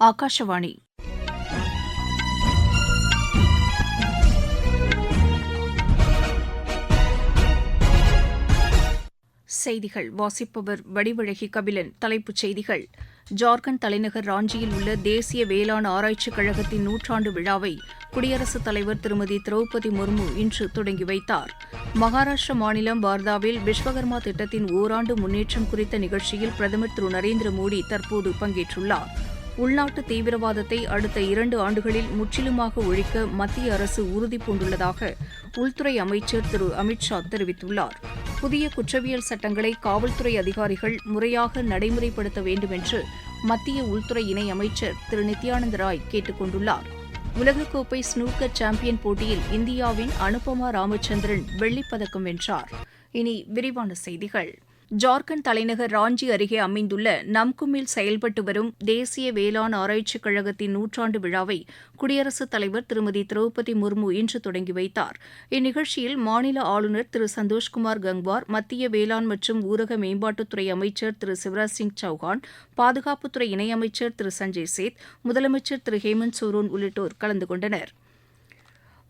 ஆகாஷவாணி செய்திகள். வாசிப்பவர் வடிவழகி கபிலன். தலைப்புச் செய்திகள். ஜார்க்கண்ட் தலைநகர் ராஞ்சியில் உள்ள தேசிய வேளாண் ஆராய்ச்சிக் கழகத்தின் நூற்றாண்டு விழாவை குடியரசுத் தலைவர் திருமதி திரௌபதி முர்மு இன்று தொடங்கி வைத்தார். மகாராஷ்டிர மாநிலம் வார்தாவில் விஸ்வகர்மா திட்டத்தின் ஓராண்டு முன்னேற்றம் குறித்த நிகழ்ச்சியில் பிரதமர் திரு நரேந்திர மோடி தற்போது பங்கேற்றுள்ளார். உள்நாட்டு தீவிரவாதத்தை அடுத்த இரண்டு ஆண்டுகளில் முற்றிலுமாக ஒழிக்க மத்திய அரசு உறுதிபூண்டுள்ளதாக உள்துறை அமைச்சர் திரு அமித்ஷா தெரிவித்துள்ளார். புதிய குற்றவியல் சட்டங்களை காவல்துறை அதிகாரிகள் முறையாக நடைமுறைப்படுத்த வேண்டும் என்று மத்திய உள்துறை இணையமைச்சர் திரு நித்யானந்த ராய் கேட்டுக் கொண்டுள்ளார். உலகக்கோப்பை ஸ்னூக்கர் சாம்பியன் போட்டியில் இந்தியாவின் அனுபமா ராமச்சந்திரன் வெள்ளிப்பதக்கம் வென்றார். இனி விரிவான செய்திகள். ஜார்க்கண்ட் தலைநகர் ராஞ்சி அருகே அமைந்துள்ள நம்குமில் செயல்பட்டு வரும் தேசிய வேளாண் ஆராய்ச்சிக் கழகத்தின் நூற்றாண்டு விழாவை குடியரசுத் தலைவர் திருமதி திரௌபதி முர்மு இன்று தொடங்கி வைத்தார். இந்நிகழ்ச்சியில் மாநில ஆளுநர் திரு சந்தோஷ்குமார் கங்வார் மத்திய வேளாண் மற்றும் ஊரக மேம்பாட்டுத்துறை அமைச்சர் திரு சிவராஜ் சிங் சௌஹான் பாதுகாப்புத்துறை இணையமைச்சர் திரு சஞ்சய் சேத் முதலமைச்சர் திரு ஹேமந்த் சோரோன் உள்ளிட்டோர் கலந்து கொண்டனா்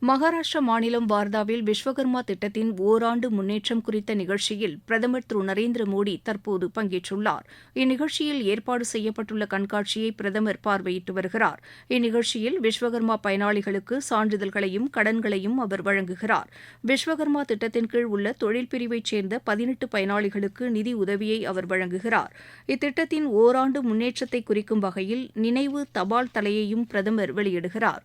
மகாராஷ்டிரா மாநிலம் வார்தாவில் விஸ்வகர்மா திட்டத்தின் ஓராண்டு முன்னேற்றம் குறித்த நிகழ்ச்சியில் பிரதமர் திரு நரேந்திர மோடி தற்போது பங்கேற்றுள்ளார். இந்நிகழ்ச்சியில் ஏற்பாடு செய்யப்பட்டுள்ள கண்காட்சியை பிரதமர் பார்வையிட்டு வருகிறார். இந்நிகழ்ச்சியில் விஸ்வகர்மா பயனாளிகளுக்கு சான்றிதழ்களையும் கடன்களையும் அவர் வழங்குகிறார். விஸ்வகர்மா திட்டத்தின் கீழ் உள்ள தொழில் பிரிவைச் சேர்ந்த பதினெட்டு பயனாளிகளுக்கு நிதி உதவியை அவர் வழங்குகிறார். இத்திட்டத்தின் ஓராண்டு முன்னேற்றத்தை குறிக்கும் வகையில் நினைவு தபால் தலையையும் பிரதமர் வெளியிடுகிறார்.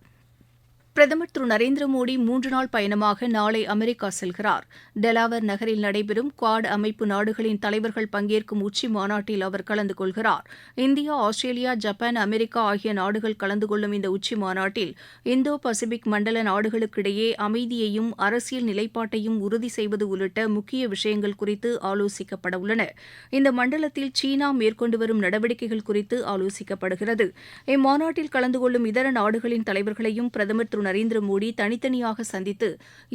பிரதமர் திரு நரேந்திர மோடி மூன்று நாள் பயணமாக நாளை அமெரிக்கா செல்கிறார். டெலாவர் நகரில் நடைபெறும் குவாட் அமைப்பு நாடுகளின் தலைவர்கள் பங்கேற்கும் உச்சி மாநாட்டில் அவர் கலந்து கொள்கிறார். இந்தியா ஆஸ்திரேலியா ஜப்பான் அமெரிக்கா ஆகிய நாடுகள் கலந்து கொள்ளும் இந்த உச்சி மாநாட்டில் இந்தோ பசிபிக் மண்டல நாடுகளுக்கிடையே அமைதியையும் அரசியல் நிலைப்பாட்டையும் உறுதி செய்வது உள்ளிட்ட முக்கிய விஷயங்கள் குறித்து ஆலோசிக்கப்பட உள்ளன. இந்த மண்டலத்தில் சீனா மேற்கொண்டு வரும் நடவடிக்கைகள் குறித்து ஆலோசிக்கப்படுகிறது. இம்மாநாட்டில் கலந்து கொள்ளும் இதர நாடுகளின் தலைவர்களையும் பிரதமர் திரு நரேந்திர மோடி தனித்தனியாக சந்தித்து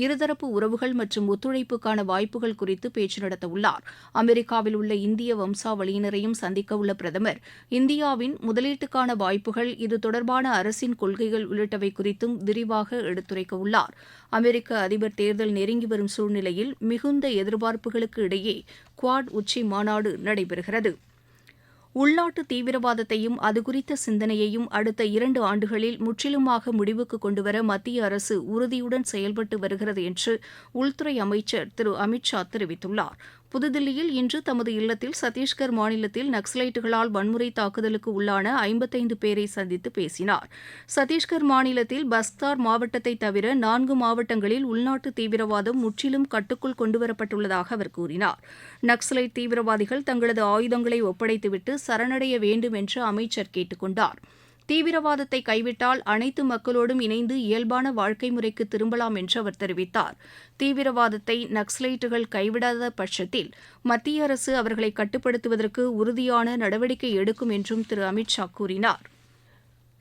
இருதரப்பு உறவுகள் மற்றும் ஒத்துழைப்புக்கான வாய்ப்புகள் குறித்து பேச்சு நடத்தவுள்ளார். அமெரிக்காவில் உள்ள இந்திய வம்சாவளியினரையும் சந்திக்கவுள்ள பிரதமர் இந்தியாவின் முதலீட்டுக்கான வாய்ப்புகள் இது தொடர்பான அரசின் கொள்கைகள் உள்ளிட்டவை குறித்தும் விரிவாக எடுத்துரைக்கவுள்ளார் அமெரிக்க அதிபர் தேர்தல் நெருங்கி வரும் சூழ்நிலையில் மிகுந்த எதிர்பார்ப்புகளுக்கு இடையே குவாட் உச்சி மாநாடு நடைபெறுகிறது. உள்நாட்டு தீவிரவாதத்தையும் அது குறித்த சிந்தனையையும் அடுத்த இரண்டு ஆண்டுகளில் முற்றிலுமாக முடிவுக்கு கொண்டுவர மத்திய அரசு உறுதியுடன் செயல்பட்டு வருகிறது என்று உள்துறை அமைச்சர் திரு அமித் ஷா தெரிவித்துள்ளார். புதுதில்லியில் இன்று தமது இல்லத்தில் சத்தீஸ்கர் மாநிலத்தில் நக்ஸலைட்டுகளால் வன்முறை தாக்குதலுக்கு உள்ளான ஐம்பத்தைந்து பேரை சந்தித்து பேசினார். சத்தீஸ்கர் மாநிலத்தில் பஸ்தார் மாவட்டத்தை தவிர நான்கு மாவட்டங்களில் உள்நாட்டு தீவிரவாதம் முற்றிலும் கட்டுக்குள் கொண்டுவரப்பட்டுள்ளதாக அவர் கூறினார். நக்சலைட் தீவிரவாதிகள் தங்களது ஆயுதங்களை ஒப்படைத்துவிட்டு சரணடைய வேண்டும் என்று அமைச்சர் கேட்டுக் கொண்டாா் தீவிரவாதத்தை கைவிட்டால் அனைத்து மக்களோடும் இணைந்து இயல்பான வாழ்க்கை முறைக்கு திரும்பலாம் என்று அவர் தெரிவித்தார். தீவிரவாதத்தை நக்சலைட்டுகள் கைவிடாத பட்சத்தில் மத்திய அரசு அவர்களை கட்டுப்படுத்துவதற்கு உறுதியான நடவடிக்கை எடுக்கும் என்றும் திரு. அமித்ஷா கூறினார்.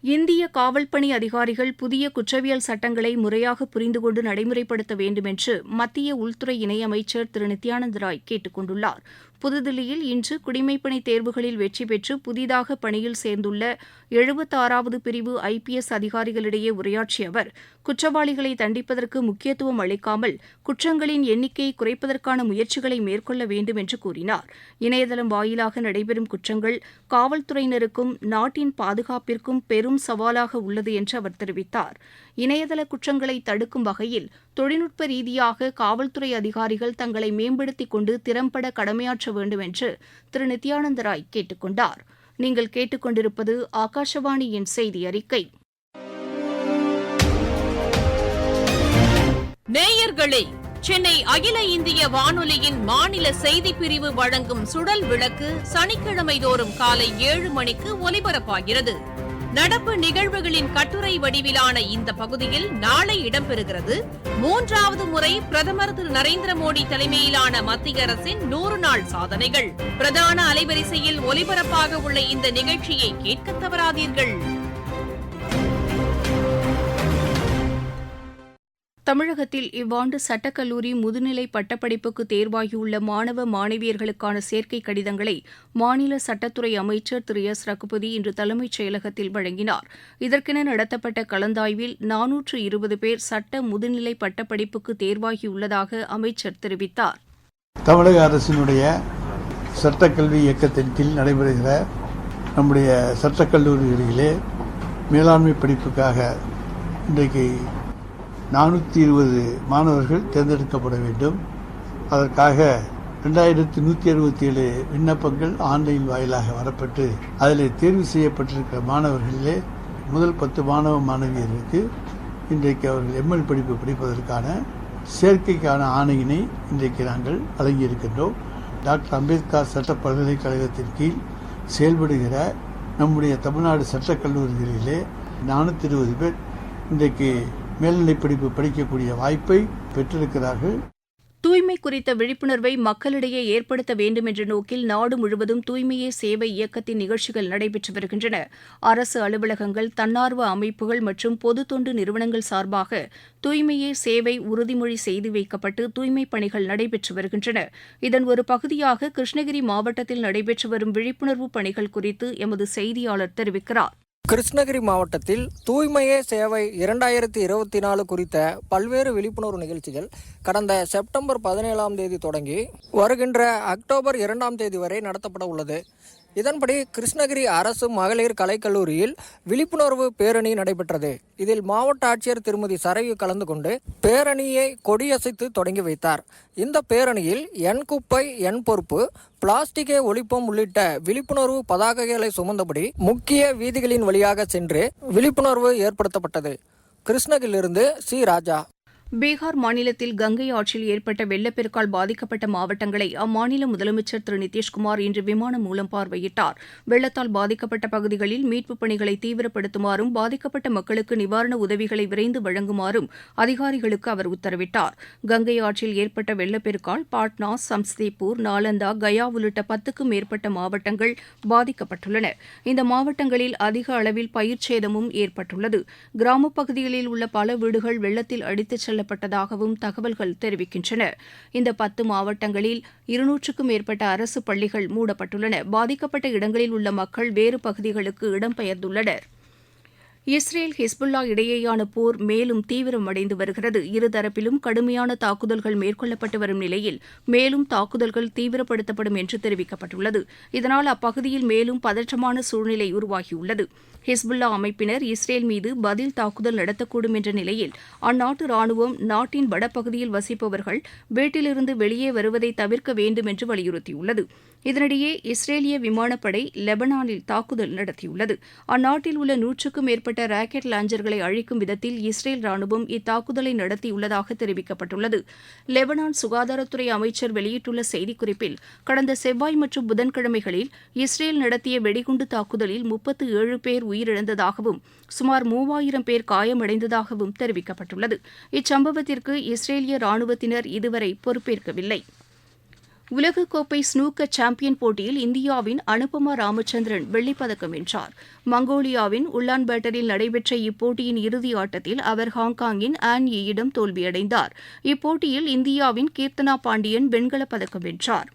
இந்திய காவல்பணி அதிகாரிகள் புதிய குற்றவியல் சட்டங்களை முறையாக புரிந்து கொண்டு நடைமுறைப்படுத்த வேண்டும் என்று மத்திய உள்துறை இணையமைச்சர் திரு. நித்யானந்த ராய் கேட்டுக் கொண்டுள்ளார். புதுதில்லியில் இன்று குடிமைப்பணி தேர்வுகளில் வெற்றி பெற்று புதிதாக பணியில் சேர்ந்துள்ள எழுபத்தாறாவது பிரிவு ஐ பி எஸ் அதிகாரிகளிடையே உரையாற்றிய அவர் குற்றவாளிகளை தண்டிப்பதற்கு முக்கியத்துவம் அளிக்காமல் குற்றங்களின் எண்ணிக்கையை குறைப்பதற்கான முயற்சிகளை மேற்கொள்ள வேண்டும் என்று கூறினார். இணையதளம் வாயிலாக நடைபெறும் குற்றங்கள் காவல்துறையினருக்கும் நாட்டின் பாதுகாப்பிற்கும் பெரும் சவாலாக உள்ளது என்று அவர் தெரிவித்தார். இணையதள குற்றங்களை தடுக்கும் வகையில் தொழில்நுட்ப ரீதியாக காவல்துறை அதிகாரிகள் தங்களை மேம்படுத்திக் கொண்டு திறம்பட கடமையாற்ற வேண்டும் என்று திரு. நித்யானந்த ராய் கேட்டுக் கொண்டார். நீங்கள் கேட்டுக்கொண்டிருப்பது ஆகாஷவாணியின் செய்தி அறிக்கை. நேயர்களே சென்னை அகில இந்திய வானொலியின் மாநில செய்திப் பிரிவு வழங்கும் சுடல் விளக்கு சனிக்கிழமை தோறும் காலை ஏழு மணிக்கு ஒலிபரப்பாகிறது. நடப்பு நிகழ்வுகளின் கட்டுரை வடிவிலான இந்த பகுதியில் நாளை இடம்பெறுகிறது. மூன்றாவது முறை பிரதமர் திரு நரேந்திர மோடி தலைமையிலான மத்திய அரசின் நூறு நாள் சாதனைகள். பிரதான அலைவரிசையில் ஒலிபரப்பாக உள்ள இந்த நிகழ்ச்சியை கேட்க தவறாதீர்கள். தமிழகத்தில் இவ்வாண்டு சட்டக்கல்லூரி முதுநிலை பட்டப்படிப்புக்கு தேர்வாகியுள்ள மாணவ மாணவியர்களுக்கான சேர்க்கை கடிதங்களை மாநில சட்டத்துறை அமைச்சர் திரு எஸ். ரகுபதி இன்று தலைமைச் செயலகத்தில் வழங்கினார். இதற்கென நடத்தப்பட்ட கலந்தாய்வில் நானூற்று இருபது பேர் சட்ட முதுநிலை பட்டப்படிப்புக்கு தேர்வாகியுள்ளதாக அமைச்சர் தெரிவித்தார். தமிழக அரசினுடைய சட்டக்கல்வி இயக்கத்தின் கீழ் நடைபெறுகிற நம்முடைய சட்டக்கல்லூரிகளிலே மேலாண்மை படிப்புக்காக இன்றைக்கு நானூற்றி இருபது மாணவர்கள் தேர்ந்தெடுக்கப்பட வேண்டும். அதற்காக ரெண்டாயிரத்தி நூற்றி அறுபத்தி ஏழு விண்ணப்பங்கள் ஆன்லைன் வாயிலாக வரப்பட்டு அதில் தேர்வு செய்யப்பட்டிருக்கிற மாணவர்களிலே முதல் பத்து மாணவ மாணவியருக்கு இன்றைக்கு அவர்கள் எம்எல் படிப்பு படிப்பதற்கான சேர்க்கைக்கான ஆணையினை இன்றைக்கு நாங்கள் வழங்கியிருக்கின்றோம். டாக்டர் அம்பேத்கர் சட்ட பல்கலைக்கழகத்தின் கீழ் செயல்படுகிற நம்முடைய தமிழ்நாடு சட்டக் கல்லூரிகளிலே நானூற்றி இருபது பேர் இன்றைக்கு மேல்நிலைப் படிப்பு படிக்கக்கூடிய வாய்ப்பை பெற்றிருக்கிறார்கள். தூய்மை குறித்த விழிப்புணர்வை மக்களிடையே ஏற்படுத்த வேண்டும் என்ற நோக்கில் நாடு முழுவதும் தூய்மையே சேவை இயக்கத்தின் நிகழ்ச்சிகள் நடைபெற்று வருகின்றன. அரசு அலுவலகங்கள் தன்னார்வ அமைப்புகள் மற்றும் பொது தொண்டு நிறுவனங்கள் சார்பாக தூய்மையே சேவை உறுதிமொழி செய்து வைக்கப்பட்டு தூய்மைப் பணிகள் நடைபெற்று வருகின்றன. இதன் ஒரு பகுதியாக கிருஷ்ணகிரி மாவட்டத்தில் நடைபெற்று வரும் விழிப்புணர்வு பணிகள் குறித்து எமது செய்தியாளர் தெரிவிக்கிறார். கிருஷ்ணகிரி மாவட்டத்தில் தூய்மையே சேவை இரண்டாயிரத்தி இருபத்தி நாலு குறித்த பல்வேறு விழிப்புணர்வு நிகழ்ச்சிகள் கடந்த செப்டம்பர் பதினேழாம் தேதி தொடங்கி வருகின்ற அக்டோபர் இரண்டாம் தேதி வரை நடத்தப்பட உள்ளது. இதன்படி கிருஷ்ணகிரி அரசு மகளிர் கலைக்கல்லூரியில் விழிப்புணர்வு பேரணி நடைபெற்றது. இதில் மாவட்ட ஆட்சியர் திருமதி சரயு கலந்து கொண்டு பேரணியை கொடியசைத்து தொடங்கி வைத்தார். இந்த பேரணியில் எண் குப்பை எண் பொறுப்பு பிளாஸ்டிக்கை ஒழிப்போம் உள்ளிட்ட விழிப்புணர்வு பதாகைகளை சுமந்தபடி முக்கிய வீதிகளின் வழியாக சென்று விழிப்புணர்வு ஏற்படுத்தப்பட்டது. கிருஷ்ணகிரியிலிருந்து சி. ராஜா. பீகார் மாநிலத்தில் கங்கை ஆற்றில் ஏற்பட்ட வெள்ளப்பெருக்கால் பாதிக்கப்பட்ட மாவட்டங்களை அம்மாநில முதலமைச்சர் திரு நிதிஷ்குமார் இன்று விமானம் மூலம் பார்வையிட்டார். வெள்ளத்தால் பாதிக்கப்பட்ட பகுதிகளில் மீட்புப் பணிகளை தீவிரப்படுத்துமாறும் பாதிக்கப்பட்ட மக்களுக்கு நிவாரண உதவிகளை விரைந்து வழங்குமாறும் அதிகாரிகளுக்கு அவர் உத்தரவிட்டார். கங்கை ஆற்றில் ஏற்பட்ட வெள்ளப்பெருக்கால் பாட்னா சம்ஸ்தேபூர் நாலந்தா கயா உள்ளிட்ட பத்துக்கும் மேற்பட்ட மாவட்டங்கள் பாதிக்கப்பட்டுள்ளன. இந்த மாவட்டங்களில் அதிக அளவில் பயிர் சேதமும் ஏற்பட்டுள்ளது. கிராமப் பகுதிகளில் உள்ள பல வீடுகள் வெள்ளத்தில் அடித்துச் கொள்ளப்பட்டதாகவும் தகவல்கள் தெரிவிக்கின்றன. இந்த பத்து மாவட்டங்களில் இருநூற்றுக்கும் மேற்பட்ட அரசு பள்ளிகள் மூடப்பட்டுள்ளன. பாதிக்கப்பட்ட இடங்களில் உள்ள மக்கள் வேறு பகுதிகளுக்கு இடம்பெயர்ந்துள்ளனர். இஸ்ரேல் ஹிஸ்புல்லா இடையேயான போர் மேலும் தீவிரமடைந்து வருகிறது. இருதரப்பிலும் கடுமையான தாக்குதல்கள் மேற்கொள்ளப்பட்டு வரும் நிலையில் மேலும் தாக்குதல்கள் தீவிரப்படுத்தப்படும் என்று தெரிவிக்கப்பட்டுள்ளது. இதனால் அப்பகுதியில் மேலும் பதற்றமான சூழ்நிலை உருவாகியுள்ளது. ஹிஸ்புல்லா அமைப்பினர் இஸ்ரேல் மீது பதில் தாக்குதல் நடத்தக்கூடும் என்ற நிலையில் அந்நாட்டு ராணுவம் நாட்டின் வடபகுதியில் வசிப்பவர்கள் வீட்டிலிருந்து வெளியே வருவதை தவிர்க்க வேண்டும் என்று வலியுறுத்தியுள்ளது. இதனிடையே இஸ்ரேலிய விமானப்படை லெபனானில் தாக்குதல் நடத்தியுள்ளது. அந்நாட்டில் உள்ள நூற்றுக்கும் மேற்பட்ட ராக்கெட் லாஞ்சர்களை அழிக்கும் விதத்தில் இஸ்ரேல் ராணுவம் இத்தாக்குதலை நடத்தியுள்ளதாக தெரிவிக்கப்பட்டுள்ளது. லெபனான் சுகாதாரத்துறை அமைச்சர் வெளியிட்டுள்ள செய்திக்குறிப்பில் கடந்த செவ்வாய் மற்றும் புதன்கிழமைகளில் இஸ்ரேல் நடத்திய வெடிகுண்டு தாக்குதலில் முப்பத்து ஏழு பேர் உயிரிழந்ததாகவும் சுமார் மூவாயிரம் பேர் காயமடைந்ததாகவும் தெரிவிக்கப்பட்டுள்ளது. இச்சம்பவத்திற்கு இஸ்ரேலிய ராணுவத்தினர் இதுவரை பொறுப்பேற்கவில்லை. உலகக்கோப்பை ஸ்னூக்கர் சாம்பியன் போட்டியில் இந்தியாவின் அனுபமா ராமச்சந்திரன் வெள்ளிப்பதக்கம் வென்றார். மங்கோலியாவின் உல்லான்பேட்டரில் நடைபெற்ற இப்போட்டியின் இறுதி ஆட்டத்தில் அவர் ஹாங்காங்கின் ஆன் ஈயிடம் தோல்வியடைந்தார். இப்போட்டியில் இந்தியாவின் கீர்த்தனா பாண்டியன் வெண்கலப் பதக்கம் வென்றார்.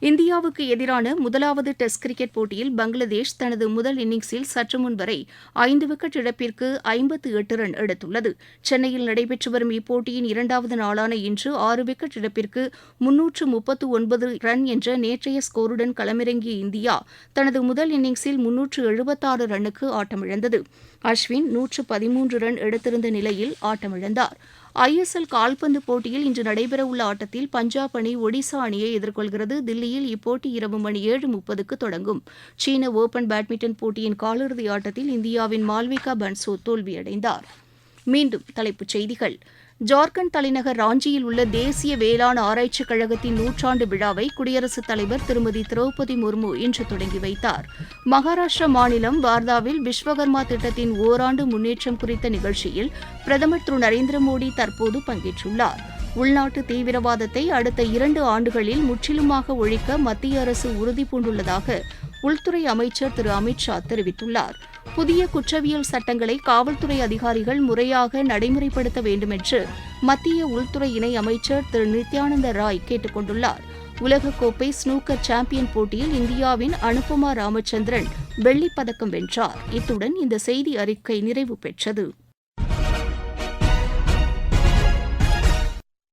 இந்தியாவுக்கு எதிரான முதலாவது டெஸ்ட் கிரிக்கெட் போட்டியில் பங்களாதேஷ் தனது முதல் இன்னிங்ஸில் சற்று முன் வரை ஐந்து விக்கெட் இழப்பிற்கு ஐம்பத்து எட்டு ரன் எடுத்துள்ளது. சென்னையில் நடைபெற்று வரும் இப்போட்டியின் இரண்டாவது நாளான இன்று ஆறு விக்கெட் இழப்பிற்கு முன்னூற்று முப்பத்து ஒன்பது ரன் என்ற நேற்றைய ஸ்கோருடன் களமிறங்கிய இந்தியா தனது முதல் இன்னிங்ஸில் முன்னூற்று எழுபத்தாறு ரன்னுக்கு ஆட்டமிழந்தது. அஸ்வின் நூற்று பதிமூன்று ரன் எடுத்திருந்த நிலையில் ஆட்டமிழந்தார். ஐஎஸ்எல் கால்பந்து போட்டியில் இன்று நடைபெறவுள்ள ஆட்டத்தில் பஞ்சாப் அணி ஒடிசா அணியை எதிர்கொள்கிறது. தில்லியில் இப்போட்டி இரவு மணி ஏழு முப்பதுக்கு தொடங்கும். சீன ஓபன் பேட்மிண்டன் போட்டியின் காலிறுதி ஆட்டத்தில் இந்தியாவின் மால்விகா பன்சோ தோல்வியடைந்தார். மீண்டும் தலைப்புச் செய்திகள். ஜார்க்கண்ட் தலைநகர் ராஞ்சியில் உள்ள தேசிய வேளாண் ஆராய்ச்சிக் கழகத்தின் நூற்றாண்டு விழாவை குடியரசுத் தலைவர் திருமதி திரௌபதி முர்மு இன்று தொடங்கி வைத்தார். மகாராஷ்டிரா மாநிலம் வார்தாவில் விஸ்வகர்மா திட்டத்தின் ஓராண்டு முன்னேற்றம் குறித்த நிகழ்ச்சியில் பிரதமர் திரு நரேந்திர மோடி தற்போது பங்கேற்றுள்ளார். உள்நாட்டு தீவிரவாதத்தை அடுத்த இரண்டு ஆண்டுகளில் முற்றிலுமாக ஒழிக்க மத்திய அரசு உறுதிபூண்டுள்ளதாக உள்துறை அமைச்சர் திரு அமித் ஷா தெரிவித்துள்ளார். புதிய குற்றவியல் சட்டங்களை காவல்துறை அதிகாரிகள் முறையாக நடைமுறைப்படுத்த வேண்டுமென்று மத்திய உள்துறை இணை அமைச்சர் திரு நித்யானந்த ராய் கேட்டுக் கொண்டுள்ளார். உலகக்கோப்பை ஸ்னூக்கர் சாம்பியன் போட்டியில் இந்தியாவின் அனுபமா ராமச்சந்திரன் வெள்ளிப் பதக்கம் வென்றார். இத்துடன் இந்த செய்தி அறிக்கை நிறைவு பெற்றது.